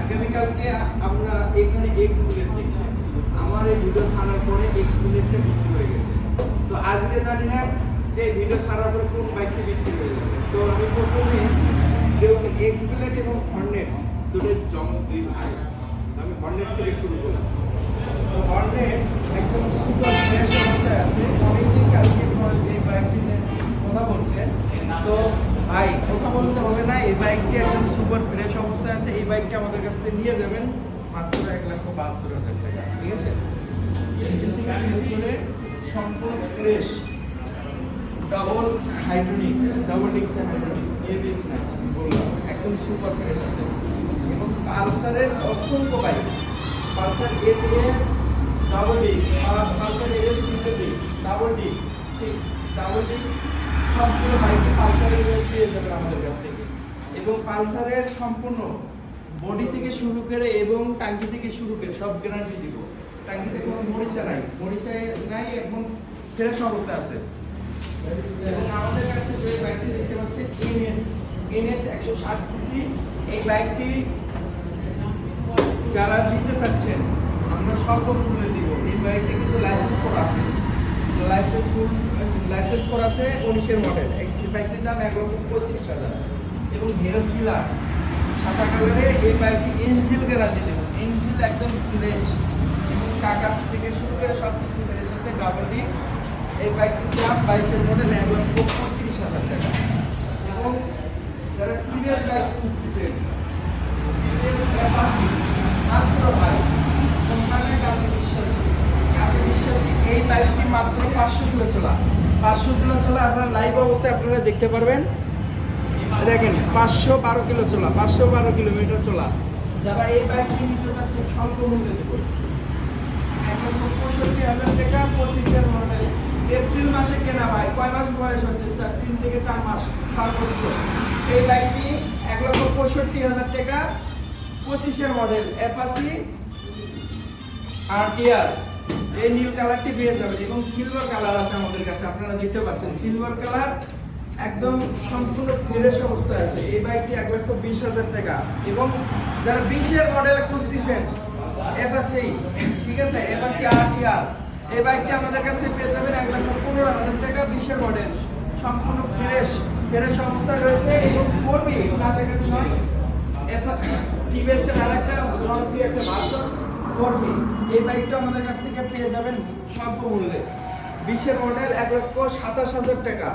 আগামীকালকে আমরা এখানে এক্স বুলেট দেখছি আমার এই ভিডিও ছাড়ার পরে এক্স বুলেটটা বিক্রি হয়ে গেছে তো আজকে জানি যে ভিডিও ছাড়ার পরে কোন বাইকটি বিক্রি হয়ে যাবে তো আমি প্রথমে যেহেতু এক্স বুলেট এবং হর্নেট দুটো জমজ দুই ভাই আমি হর্নেট থেকে শুরু করলাম তো হর্নেট একদম সুপার ফ্রেশ অবস্থায় আছে অনেকদিন কালকে পরে এই বাইকটি নিয়ে কথা বলছেন তো ভাই কথা বলতে হবে না এই বাইকটি একদম সুপার ফ্রেশ অবস্থায় আছে, এই বাইকটি আমাদের কাছ থেকে নিয়ে যাবেন। মাত্র এক লক্ষ বাহাত্তর হাজার টাকা, ঠিক আছে? ইঞ্জিন থেকে সম্পূর্ণ fresh double hydronic double ডিক্সের hydronic ABS না বললাম, একদম সুপার ফ্রেশ আছে। এবং পালসারের অসংখ্য বাইক পালসার এবিএস ডাবল ডিক্স পালসার এবিএস সিঙ্গেল ডিক্স ডাবল ডিক্স ডাবল ডিক্স সবগুলো বাইকে পালসারের পেয়ে যাবেন আমাদের এবং পালসারের সম্পূর্ণ বডি থেকে শুরু করে এবং টাঙ্কি থেকে শুরু করে সব গ্যারান্টি দিব। টাঙ্কিতে কোনো মরিচা নাই। মরিচা নাই, এখন ফ্রেশ অবস্থা আছে। এবং আমাদের কাছে যে বাইকটি দেখতে পাচ্ছেন এনএস এনএস একশো ষাট সিসি এই বাইকটি যারা নিতে চাচ্ছেন, আমরা স্বল্প মূল্যে দিব। এই বাইকটি কিন্তু লাইসেন্স করা আছে। লাইসেন্স লাইসেন্স করা আছে উনিশের মডেল এই বাইকটির দাম এক লক্ষ পঁয়ত্রিশ হাজার। এবং হিরো কিলার সাদা কালারে এই বাইকটি ইঞ্জিল গ্যারান্টি দেবো। ইঞ্জিল একদম ফ্রেশ এবং চাকা থেকে শুরু করে সব কিছু ফ্রেশ আছে ডাবল ডিস্ক এই বাইকটির দাম বাইশের এক লক্ষ পঁয়ত্রিশ হাজার টাকা। এবং যারা টিভিএস বাইক খুঁজতেছেন মাত্র বাইক কোম্পানির কাছে বিশ্বাসী। কাছে বিশ্বাসী, এই বাইকটি মাত্র পাঁচশো কিলো চলা। পাঁচশো কিলো চলা আপনার লাইভ অবস্থায় আপনারা দেখতে পারবেন। দেখেন, পাঁচশো বারো কিলো চলা, পাঁচশো বারো কিলোমিটার চলা। যারা এই বাইকটি নিতে চাচ্ছেন স্বল্প মূল্যে দেব। পঁয়ষট্টি হাজার টাকা, পঁচিশের মডেল এপ্রিল মাসে কেনা ভাই কয় মাস বয়স হচ্ছে? চার, তিন থেকে চার মাস সর্বোচ্চ এই বাইকটি এক লক্ষ পঁয়ষট্টি হাজার টাকা, পঁচিশের মডেল অ্যাপাসি আরটিআর এই নীল কালারটি পেয়ে যাবেন এবং সিলভার কালার আছে আমাদের কাছে, আপনারা দেখতে পাচ্ছেন। সিলভার কালার একদম সম্পূর্ণ ফ্রেশ অবস্থায় আছে। এই বাইকটি এক লক্ষ বিশ হাজার টাকা। এবং যারা বিশের মডেল খুঁজতেছেন এফাসি ঠিক আছে? এফাসি আরটিআর এই বাইকটি আমাদের কাছ পেয়ে যাবেন এক লক্ষ পনেরো হাজার টাকা বিশের মডেল সম্পূর্ণ ফ্রেশ ফ্রেশ অবস্থায় রয়েছে এবং করবি, না দেখাবি নয়। টিভিএস এর আরেকটা জনপ্রিয় একটা ভার্সন করবি। এই বাইকটা আমাদের কাছ থেকে পেয়ে যাবেন স্বল্প মূল্যে। বিশের মডেল এক লক্ষ সাতাশ হাজার টাকা।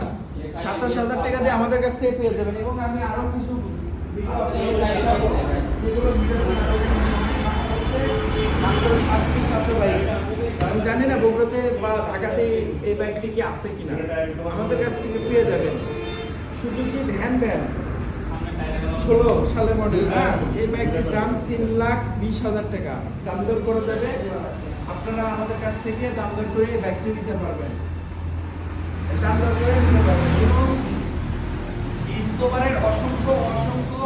সাতাশ হাজার টাকা দিয়ে আমাদের কাছ থেকে পেয়ে যাবেন এবং আমি আরও কিছু আছে আমি জানি না বগুড়াতে বা ঢাকাতে এই বাইকটি কি আছে কিনা। আমাদের কাছ থেকে পেয়ে যাবেন। শুধু কি ভ্যান ভ্যান ষোলো সালের মডেল হ্যাঁ? এই বাইকটির দাম তিন লাখ বিশ হাজার টাকা। দাম দর করা যাবে? আপনারা আমাদের কাছ থেকে দাম দর করে এই বাইকটি নিতে পারবেন। দাম দর করে নিতে পারবেন। ডিসকভারের অসংখ্য অসংখ্য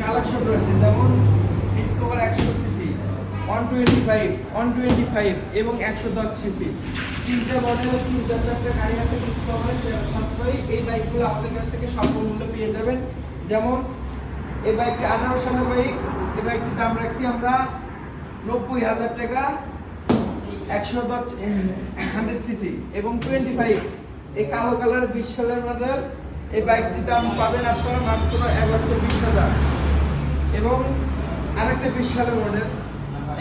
কালেকশন রয়েছে। যেমন ডিসকভার একশো CC one twenty five one twenty five এবং একশো দশ সিসি তিনটা মডেলের তিনটা, চারটা গাড়ি আছে ডিসকভারের সাশ্রয়ী এই বাইকগুলো আমাদের কাছ থেকে স্বল্প মূল্যে পেয়ে যাবেন। যেমন এই বাইকটি আঠারো সালের বাইক এই বাইকটির দাম রাখছি আমরা নব্বই হাজার টাকা, একশো দশ হান্ড্রেড সিসি এবং টোয়েন্টি ফাইভ এই কালো কালার বিশ সালের মডেল এই বাইকটির দাম পাবেন আপনারা মাত্র এক লক্ষ বিশ হাজার। এবং আরেকটা বিশ সালের মডেল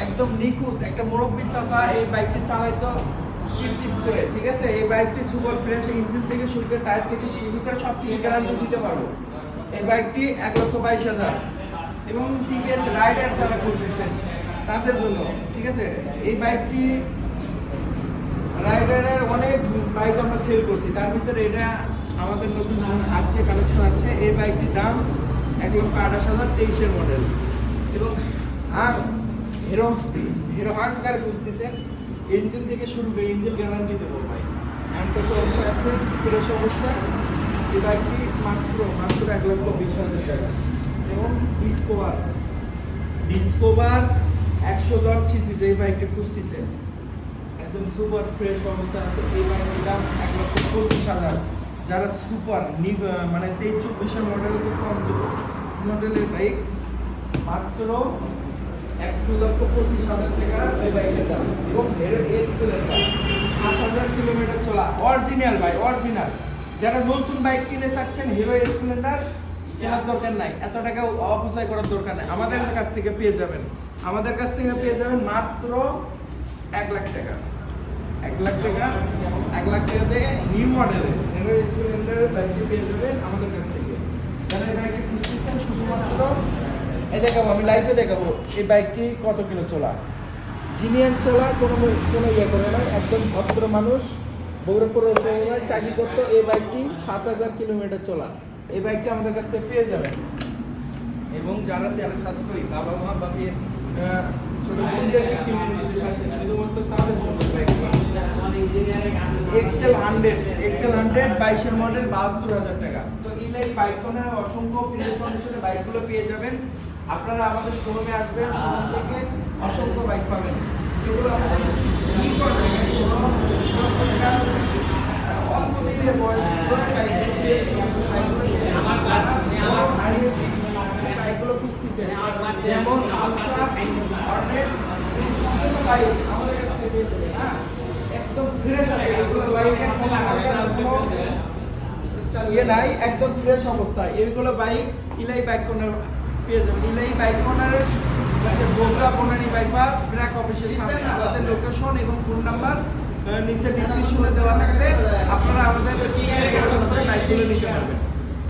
একদম নিখুঁত একটা মুরব্বী চাচা এই বাইকটি চালাইতো টিপ টিপ করে, ঠিক আছে? এই বাইকটি সুপার ফ্রেশ ইঞ্জিন থেকে শুরু করে টায়ার থেকে শুরু করে সব কিছু গ্যারান্টি দিতে পারব। এই বাইকটি এক লক্ষ বাইশ হাজার। এবং টিভিএস রাইডার যারা করতেছেন তাদের জন্য, ঠিক আছে? এই বাইকটি রাইডারের অনেক বাইক আমরা সেল করছি। তার ভিতরে এটা আমাদের নতুন আছে কালেকশন আছে এই বাইকটির দাম এক লক্ষ আঠাশ হাজার তেইশের মডেল এবং আর হিরো হিরো হাক যারা খুঁজতেছেন ইঞ্জিন থেকে শুরু করে ইঞ্জিন গ্যারান্টি দেবো ভাই। অ্যান্টোস অবস্থায় আছে ফ্রেশ অবস্থা। এই বাইকটি মাত্র মাত্র এক লক্ষ বিশ হাজার টাকা। এবং ডিসকোভার ডিসকোভার একশো দশ সিসি যে বাইকটি খুঁজতেছে। একদম সুপার ফ্রেশ অবস্থা আছে, এই বাইকটির দাম এক লক্ষ পঁচিশ হাজার। যারা সুপার মানে তেইশ চব্বিশের মডেল কম মডেলের বাইক মাত্র এক দু লক্ষ পঁচিশ হাজার টাকা এই বাইকের দাম। এবং এর এস প্লেনটা সাত হাজার কিলোমিটার চলা। অরিজিনাল বাইক অরিজিনাল যারা নতুন বাইক কিনে চাচ্ছেন হিরো স্প্লেন্ডার কেনার দরকার নাই। এত টাকা অপচয় করার দরকার নাই। আমাদের কাছ থেকে পেয়ে যাবেন। আমাদের কাছ থেকে পেয়ে যাবেন মাত্র এক লাখ টাকা। এক লাখ টাকা, এক লাখ টাকা থেকে নিউ মডেলের হিরো স্প্লেন্ডারের বাইকটি পেয়ে যাবেন আমাদের কাছ থেকে। যারা এই বাইকটি খুঁজতেছেন, শুধুমাত্র এই দেখাবো, আমি লাইভে দেখাবো এই বাইকটি কত কিলো চলা। জিনিয়ান চলা, কোনো কোনো ইয়ে করে না, একদম ভদ্র মানুষ। বগুড়া পৌরসভায় চাকরি করতো এই বাইকটি সাত হাজার কিলোমিটার চলা। এই বাইকটি আমাদের কাছ থেকে পেয়ে যাবেন। এবং যারা যারা সাশ্রয়ী বাবা মা বা বিয়ে, ছোট বোনদেরকে কিনে দিতে চাচ্ছেন শুধুমাত্র তাদের জন্য এক্সেল হান্ড্রেড এক্সেল হান্ড্রেড বাইশের মডেল বাহাত্তর হাজার টাকা। তো ইলাই বাইকনের অসংখ্য ফ্রেশ কন্ডিশনে বাইকগুলো পেয়ে যাবেন। আপনারা আমাদের শোরুমে আসবেন শোরুম থেকে অসংখ্য বাইক পাবেন। যেগুলো আমাদের ই কন্ডিশন অল্প দিনের বয়স বাইকগুলো ফ্রেশ বাইকগুলো বাইকগুলো খুঁজতেছে যেমন হ্যাঁ? একদম ফ্রেশ আছে, এগুলো ইয়ে বাইক ইলাই পেয়ে যাবেন। ইলাই বাইক ব্র্যাক অফিসের সামনে, আমাদের লোকেশন এবং ফোন নাম্বার নিচে ডিসক্রিপশনে দেওয়া থাকবে আপনারা আমাদের যোগাযোগ করে বাইকগুলো নিতে পারবেন।